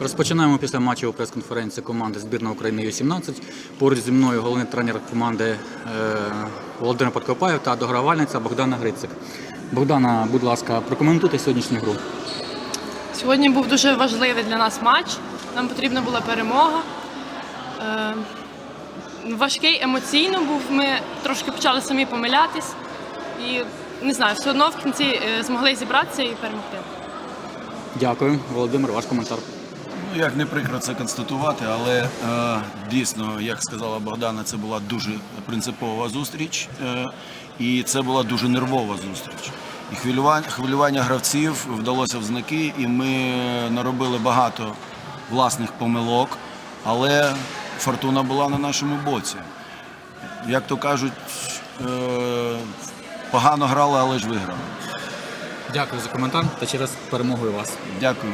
Розпочинаємо після матчу прес-конференції команди збірної України Ю-17. Поруч зі мною головний тренер команди е, Володимир Подкопаєв та догравальниця Богдана Грицик. Богдана, будь ласка, прокоментуйте сьогоднішню гру. Сьогодні був дуже важливий для нас матч. Нам потрібна була перемога. Е, важкий емоційно був. Ми трошки почали самі помилятись. І не знаю, все одно в кінці е, змогли зібратися і перемогти. Дякую, Володимир, ваш коментар. Ну, як не прикро це констатувати, але е, дійсно, як сказала Богдана, це була дуже принципова зустріч, е, і це була дуже нервова зустріч. І хвилювання, хвилювання гравців вдалося в знаки, і ми наробили багато власних помилок, але фортуна була на нашому боці. Як то кажуть, е, погано грали, але ж виграли. Дякую за коментар та через перемогу і вас. Дякую.